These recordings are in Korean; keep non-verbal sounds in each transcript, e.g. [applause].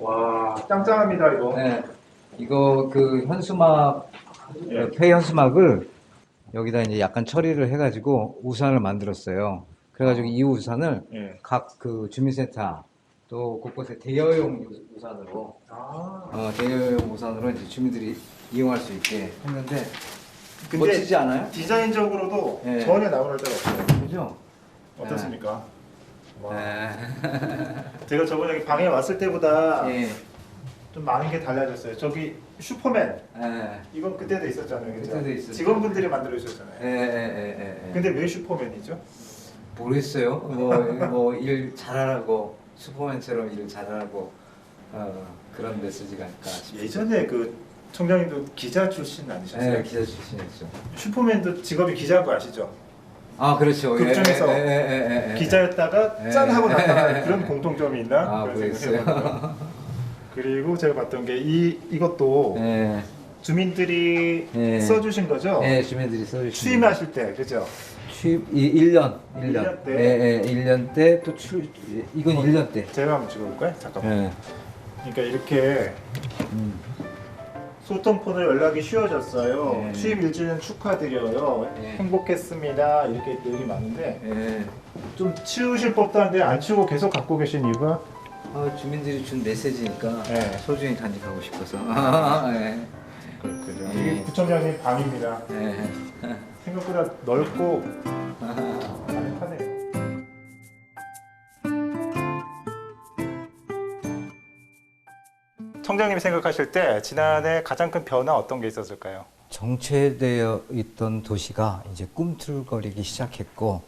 와, 짱짱합니다, 이거. 네. 이거 그 현수막, 예. 폐 현수막을 여기다 이제 약간 처리를 해가지고 우산을 만들었어요. 그래가지고 이 우산을 예. 각 그 주민센터 또 곳곳에 대여용 우- 우산으로 아. 어, 대여용 우산으로 이제 주민들이 이용할 수 있게 했는데 근데 멋지지 않아요? 디자인적으로도 예. 전혀 나무랄 데가 없어요. 그죠? 어떻습니까? 와. 네. [laughs] 제가 저번에 방에 왔을 때보다 예. 좀 많은 게 달라졌어요. 저기 슈퍼맨 예. 이건 그때도 있었잖아요. 그죠? 그때도 있었죠. 직원분들이 만들어 주셨잖아요. 예, 예, 예, 예. 근데 왜 슈퍼맨이죠? 모르겠어요. [laughs] 뭐뭐일 잘하라고 슈퍼맨처럼 일 잘하라고 어, 그런 메시지가 아닐까 싶어요. 예전에 그 청장님도 기자 출신 아니셨어요? 네, 기자 출신이었죠. 슈퍼맨도 직업이 기자인 거 아시죠? 아, 그렇죠. 극 중에서 예, 예, 예, 예, 예. 기자였다가 예. 짠 하고 나타나는 그런 공통점이 있나? 아, 그런. 생각을. 그리고 제가 봤던 게 이 이것도 예, 주민들이 예. 써주신 거죠? 예, 주민들이 써주신 취임하실 때 그죠? 취임 이 1년, 1년. 일년 때? 예, 예, 1년 때 또 출 이건 1년 때. 제가 한번 찍어볼까요? 잠깐만. 예. 그러니까 이렇게 음. 소통폰으로 연락이 쉬워졌어요. 네. 취임 일주년 축하드려요. 네. 행복했습니다. 이렇게 내용이 많은데 예. 좀 치우실 법도 한데 안 치우고 계속 갖고 계신 이유가 아, 주민들이 준 메시지니까 예. 소중히 간직하고 싶어서. [laughs] 아, 예. 그렇군요. 예. 이게 구청장님 방입니다. 예. 생각보다 넓고 청장님이 생각하실 때 지난해 가장 큰 변화 어떤 게 있었을까요? 정체되어 있던 도시가 이제 꿈틀거리기 시작했고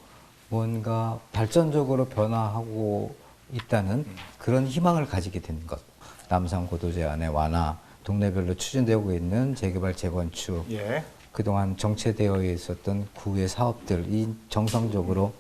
뭔가 발전적으로 변화하고 있다는 그런 희망을 가지게 된 것. 남산 고도 제한의 완화, 동네별로 추진되고 있는 재개발 재건축, 예. 그동안 정체되어 있었던 구의 사업들이 정상적으로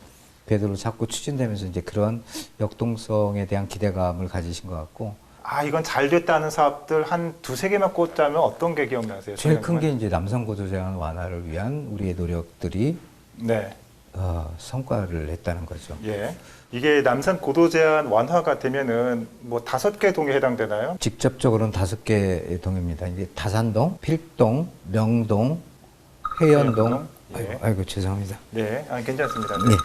궤도를 잡고 추진되면서 이제 그런 역동성에 대한 기대감을 가지신 것 같고 아 이건 잘 됐다는 사업들 한 두세 개만 꼽자면 어떤 게 기억나세요? 제일 큰? 게 이제 남산 고도 제한 완화를 위한 우리의 노력들이 네. 어, 성과를 냈다는 거죠. 예. 이게 남산 고도 제한 완화가 되면은 뭐 다섯 개 동에 해당되나요? 직접적으로는 다섯 개의 동입니다. 이제 다산동, 필동, 명동, 회연동, 회연동, 예. 아이고, 아이고 죄송합니다. 네. 아 괜찮습니다. 네.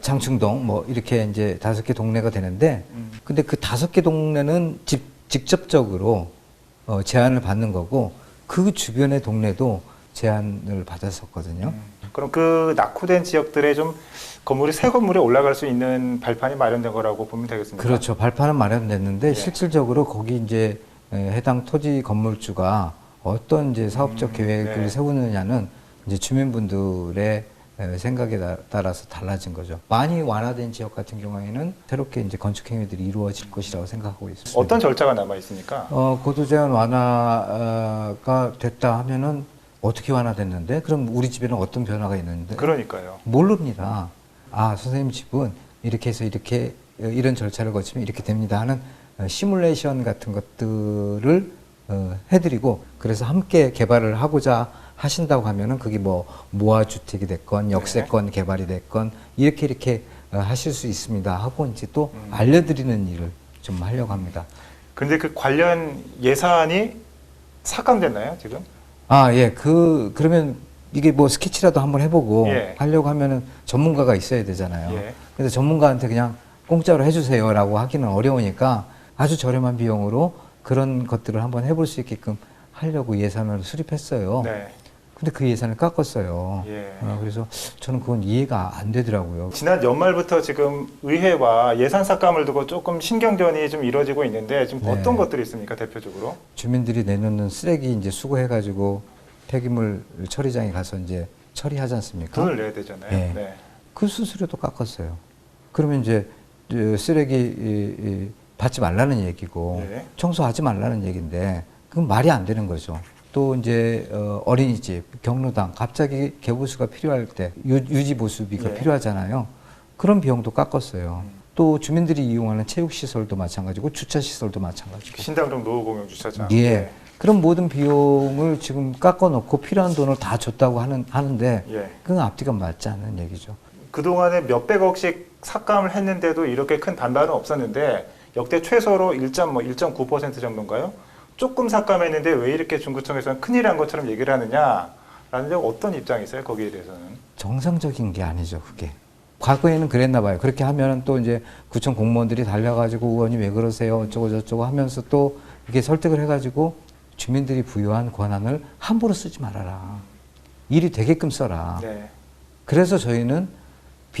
장충동 뭐 이렇게 이제 다섯 개 동네가 되는데 음. 근데 그 다섯 개 동네는 직, 직접적으로 어, 제한을 받는 거고 그 주변의 동네도 제한을 받았었거든요. 음. 그럼 그 낙후된 지역들에 좀 건물이 새 건물에 올라갈 수 있는 발판이 마련된 거라고 보면 되겠습니다. 그렇죠. 발판은 마련됐는데 예. 실질적으로 거기 이제 에, 해당 토지 건물주가 어떤 이제 사업적 음, 계획을 네. 세우느냐는 이제 주민분들의 에, 생각에 따- 따라서 달라진 거죠. 많이 완화된 지역 같은 경우에는 새롭게 이제 건축 행위들이 이루어질 것이라고 생각하고 있습니다. 어떤 절차가 남아 있습니까? 어, 고도 제한 완화가 됐다 하면은 어떻게 완화됐는데? 그럼 우리 집에는 어떤 변화가 있는데? 그러니까요. 모릅니다. 아, 선생님 집은 이렇게 해서 이렇게 어, 이런 절차를 거치면 이렇게 됩니다 하는 어, 시뮬레이션 같은 것들을 어, 해드리고 그래서 함께 개발을 하고자 하신다고 하면은 그게 뭐 모아주택이 됐건 역세권 개발이 됐건 이렇게 이렇게 어, 하실 수 있습니다 하고 이제 또 음. 알려드리는 일을 좀 하려고 합니다. 근데 그 관련 예산이 삭감됐나요, 지금? 아, 예. 그, 그러면 이게 뭐 스케치라도 한번 해보고 예. 하려고 하면은 전문가가 있어야 되잖아요. 예. 그래서 전문가한테 그냥 공짜로 해주세요라고 하기는 어려우니까 아주 저렴한 비용으로 그런 것들을 한번 해볼 수 있게끔 하려고 예산을 수립했어요. 네. 근데 그 예산을 깎았어요. 예. 어, 그래서 저는 그건 이해가 안 되더라고요. 지난 연말부터 지금 의회와 예산 삭감을 두고 조금 신경전이 좀 이루어지고 있는데 지금 네. 어떤 것들이 있습니까, 대표적으로? 주민들이 내놓는 쓰레기 이제 수거해가지고 폐기물 처리장에 가서 이제 처리하지 않습니까? 돈을 내야 되잖아요. 예. 네. 그 수수료도 깎았어요. 그러면 이제 이 쓰레기 이, 이, 받지 말라는 얘기고 네. 청소하지 말라는 얘기인데 그건 말이 안 되는 거죠. 또 이제 어, 어린이집, 경로당 갑자기 개보수가 필요할 때 유, 유지 보수비가 네. 필요하잖아요. 그런 비용도 깎았어요. 음. 또 주민들이 이용하는 체육 시설도 마찬가지고 주차 시설도 마찬가지고. 신당동 노후공용 주차장. 예. 네. 그런 모든 비용을 지금 깎아놓고 필요한 돈을 다 줬다고 하는 하는데 예. 그건 앞뒤가 맞지 않는 얘기죠. 그 동안에 몇 백억씩 삭감을 했는데도 이렇게 큰 반발은 없었는데 역대 최소로 1.뭐 1.9% 정도인가요? 조금 삭감했는데 왜 이렇게 중구청에서는 큰일한 것처럼 얘기를 하느냐라는 점 어떤 입장이세요? 거기에 대해서는? 정상적인 게 아니죠, 그게. 과거에는 그랬나 봐요. 그렇게 하면은 또 이제 구청 공무원들이 달려가지고 의원이 왜 그러세요? 어쩌고 저쩌고 하면서 또 이렇게 설득을 해가지고 주민들이 부여한 권한을 함부로 쓰지 말아라. 일이 되게끔 써라. 네. 그래서 저희는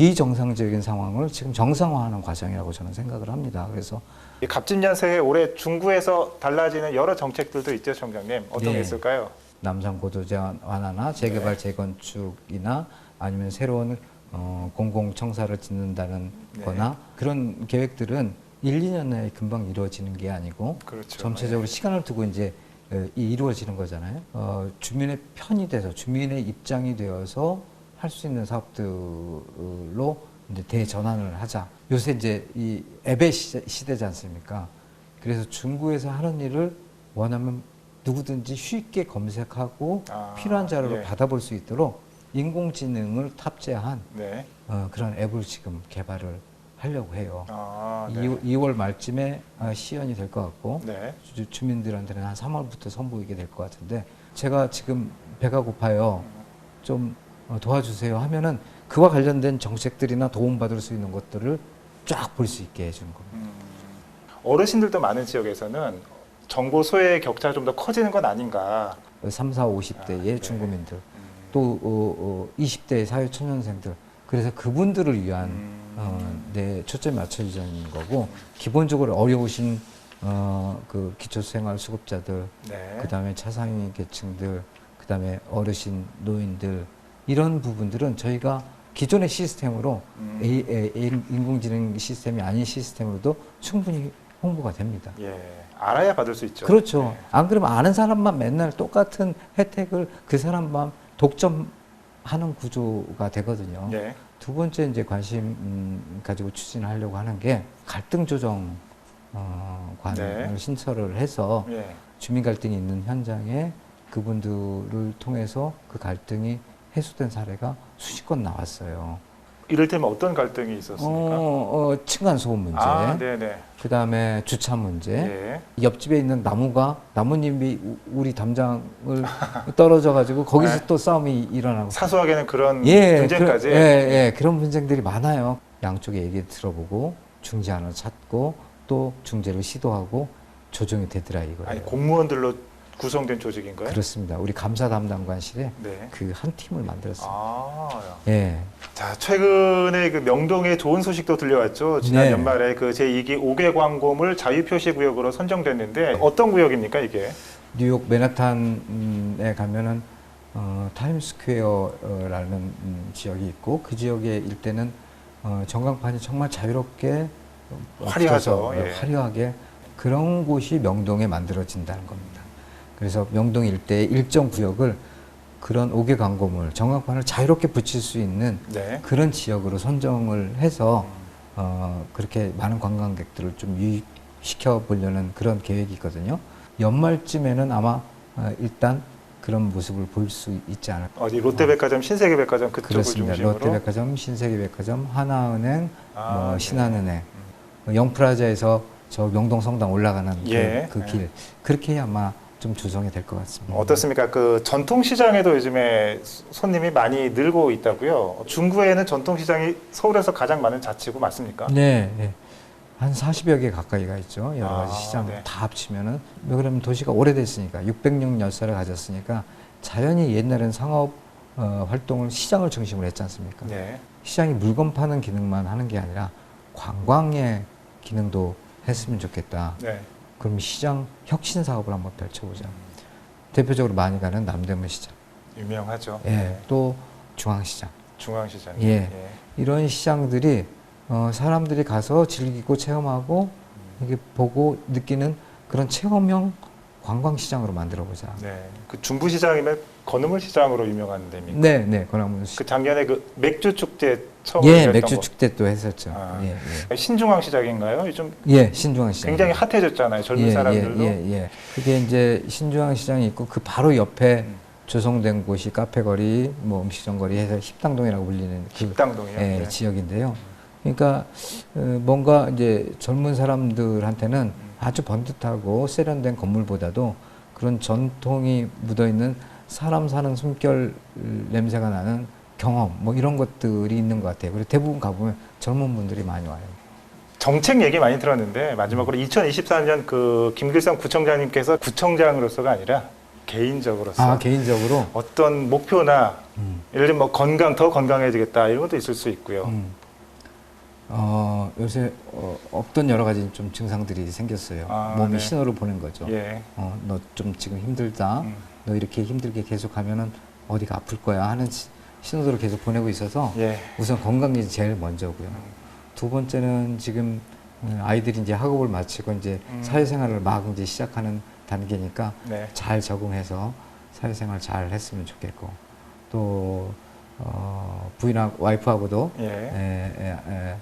비정상적인 상황을 지금 정상화하는 과정이라고 저는 생각을 합니다. 그래서 이 갑진년새해 올해 중구에서 달라지는 여러 정책들도 있죠, 청장님. 어떤 네. 게 있을까요? 남산 고도제 완화나 재개발 네. 재건축이나 아니면 새로운 어, 공공청사를 짓는다는 네. 거나 그런 계획들은 1, 2년 내에 금방 이루어지는 게 아니고 그렇죠. 전체적으로 시간을 두고 이제 어, 이- 이루어지는 거잖아요. 어, 주민의 편이 돼서 주민의 입장이 되어서 할 수 있는 사업들로 이제 대전환을 하자. 요새 이제 이 앱의 시대, 시대지 않습니까? 그래서 중구에서 하는 일을 원하면 누구든지 쉽게 검색하고 아, 필요한 자료를 예. 받아볼 수 있도록 인공지능을 탑재한 네. 어, 그런 앱을 지금 개발을 하려고 해요. 아, 네. 2, 월 말쯤에 아, 시연이 될 것 같고 네. 주, 주민들한테는 한 3월부터 선보이게 될 것 같은데 제가 지금 배가 고파요. 좀 어, 도와주세요 하면은 그와 관련된 정책들이나 도움받을 수 있는 것들을 쫙 볼 수 있게 해주는 겁니다. 음, 어르신들도 많은 지역에서는 정보 소외의 격차가 좀 더 커지는 건 아닌가. 3, 4, 50대의 아, 네. 중고민들 음, 또 어, 어, 20대 사회 초년생들 그래서 그분들을 위한 음. 어, 내 초점이 맞춰지는 거고 기본적으로 어려우신 어, 그 기초생활 수급자들 네. 그 다음에 차상위 계층들 그 다음에 어르신 노인들 이런 부분들은 저희가 기존의 시스템으로 음. A, 인공지능 시스템이 아닌 시스템으로도 충분히 홍보가 됩니다. 예. 알아야 받을 수 있죠. 그렇죠. 네. 안 그러면 아는 사람만 맨날 똑같은 혜택을 그 사람만 독점하는 구조가 되거든요. 예. 두 번째 이제 관심 음, 가지고 추진하려고 하는 게 갈등 조정 어, 관을 네. 신설을 해서 예. 주민 갈등이 있는 현장에 그분들을 통해서 그 갈등이 해소된 사례가 수십 건 나왔어요. 이를테면 어떤 갈등이 있었습니까? 어, 어, 층간 소음 문제, 아, 네, 네. 그 다음에 주차 문제, 예. 옆집에 있는 나무가 우- 우리 담장을 [laughs] 떨어져 가지고 거기서 네. 또 싸움이 일어나고 사소하게는 그런 예, 분쟁까지. 그런, 예, 예, 그런 분쟁들이 많아요. 양쪽의 얘기 들어보고 중재 안을 찾고 또 중재를 시도하고 조정이 되더라 이거예요. 아니 공무원들로 구성된 조직인가요? 그렇습니다. 우리 감사 담당관실에 네. 그 한 팀을 만들었어요. 아, 예. 자 최근에 그 명동에 좋은 소식도 들려왔죠. 지난 네. 연말에 그 제2기 5개 광고물 자유표시 구역으로 선정됐는데 어떤 구역입니까 이게? 뉴욕 맨하탄에 가면은 어, 타임스퀘어라는 음, 지역이 있고 그 지역의 일대는 어, 전광판이 정말 자유롭게 어, 화려하죠, 펴서, 예. 화려하게 그런 곳이 명동에 만들어진다는 겁니다. 그래서 명동 일대의 일정 구역을 그런 5개 광고물 전광판을 자유롭게 붙일 수 있는 네. 그런 지역으로 선정을 해서 어, 그렇게 많은 관광객들을 좀 유입시켜 보려는 그런 계획이 있거든요. 연말쯤에는 아마 어, 일단 그런 모습을 볼 수 있지 않을까. 어디 롯데백화점, 신세계백화점 그쪽을 그렇습니다. 중심으로. 롯데백화점, 신세계백화점, 하나은행, 아, 뭐 네. 신한은행, 어, 영프라자에서 저 명동 성당 올라가는 예. 그길 그렇게 해야 아마 좀 조성이 될 것 같습니다. 어떻습니까? 그 전통 시장에도 요즘에 소- 손님이 많이 늘고 있다고요. 중구에는 전통 시장이 서울에서 가장 많은 자치구 맞습니까? 네, 네. 한 40여 개 가까이가 있죠. 여러 아, 가지 시장 네. 다 합치면은 왜 그러면 도시가 오래됐으니까 600년 역사를 가졌으니까 자연히 옛날엔 상업 어, 활동을 시장을 중심으로 했지 않습니까? 네. 시장이 물건 파는 기능만 하는 게 아니라 관광의 기능도 했으면 좋겠다. 네. 그럼 시장 혁신 사업을 한번 펼쳐보자. 대표적으로 많이 가는 남대문 시장, 유명하죠. 예, 네. 또 중앙시장. 중앙시장. 예. 이런 시장들이 어, 사람들이 가서 즐기고 체험하고 이게 보고 느끼는 그런 체험형 관광시장으로 만들어보자. 네. 그 중부시장이면 건어물 시장으로 유명한 데입니까? 네, 네, 그러면 시- 그 작년에 그 맥주 축제 처음 예, 맥주 거. 축제 또 했었죠. 아. 예, 신중앙 시장인가요? 요즘 예, 예, 신중앙 시장. 굉장히 핫해졌잖아요. 젊은 예, 사람들도. 예, 예, 예. 그게 이제 신중앙 시장이 있고 그 바로 옆에 음. 조성된 곳이 카페거리, 뭐 음식점 거리 해서 십당동이라고 불리는 그 식당동이요. 예, 네. 지역인데요. 그러니까 어, 뭔가 이제 젊은 사람들한테는 아주 번듯하고 세련된 건물보다도 그런 전통이 묻어 있는 사람 사는 숨결 냄새가 나는 경험 뭐 이런 것들이 있는 것 같아요. 그리고 대부분 가보면 젊은 분들이 많이 와요. 정책 얘기 많이 들었는데 마지막으로 2024년 그 김길성 구청장님께서 구청장으로서가 아니라 개인적으로서 아 개인적으로 어떤 목표나 음. 예를 들면 뭐 건강 더 건강해지겠다 이런 것도 있을 수 있고요. 음. 어, 요새 어, 없던 여러 가지 좀 증상들이 생겼어요. 아, 몸이 네. 신호를 보낸 거죠. 예. 어, 너 좀 지금 힘들다. 음. 너 이렇게 힘들게 계속 하면은 어디가 아플 거야 하는 시- 신호들을 계속 보내고 있어서 예. 우선 건강이 제일 먼저고요. 두 번째는 지금 어, 아이들이 이제 학업을 마치고 이제 음. 사회생활을 막 이제 시작하는 단계니까 네. 잘 적응해서 사회생활 잘 했으면 좋겠고 또 어, 부인하고 와이프하고도 예. 에, 에, 에,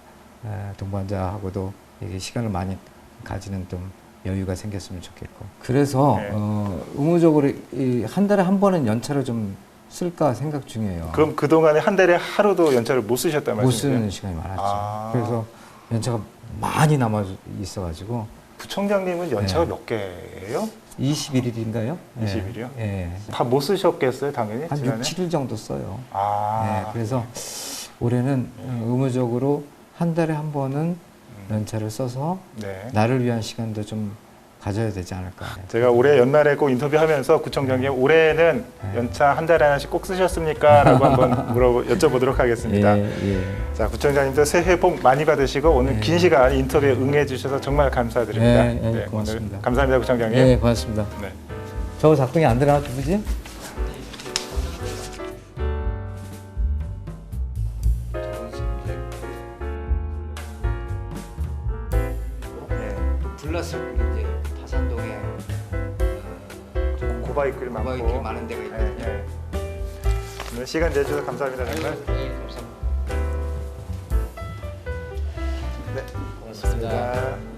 에, 동반자하고도 이게 시간을 많이 가지는 좀 여유가 생겼으면 좋겠고 그래서 네. 어, 의무적으로 이, 한 달에 한 번은 연차를 좀 쓸까 생각 중이에요. 그럼 그 동안에 한 달에 하루도 연차를 못 쓰셨단 못 말씀이세요? 쓰는 시간이 많았죠. 아. 그래서 연차가 많이 남아 있어가지고 부청장님은 연차가 네. 몇 개예요? 21일인가요? 20일 이요? 예. 다못 쓰셨겠어요, 당연히 한 지난해? 6, 7일 정도 써요. 아. 네, 그래서 올해는 어, 의무적으로 한 달에 한 번은 음. 연차를 써서 네. 나를 위한 시간도 좀 가져야 되지 않을까. 제가 올해 연말에 꼭 인터뷰하면서 구청장님 올해는 네. 연차 한 달에 하나씩 꼭 쓰셨습니까? 라고 한번 [laughs] 물어 여쭤보도록 하겠습니다. 예, 예. 자, 구청장님도 새해 복 많이 받으시고 오늘 네. 긴 시간 인터뷰에 응해 주셔서 정말 감사드립니다. 네, 네, 고맙습니다. 오늘 감사합니다, 구청장님. 예, 고맙습니다. 네. 저거 작동이 안 되나 누구지? 예. 불났을 이제 고바이길 많고. 고바이길 많은 데가 있거든요. 예, 예. 오늘 시간 내주셔서 감사합니다, 정말. 예, 감사합니다. 네, 고맙습니다.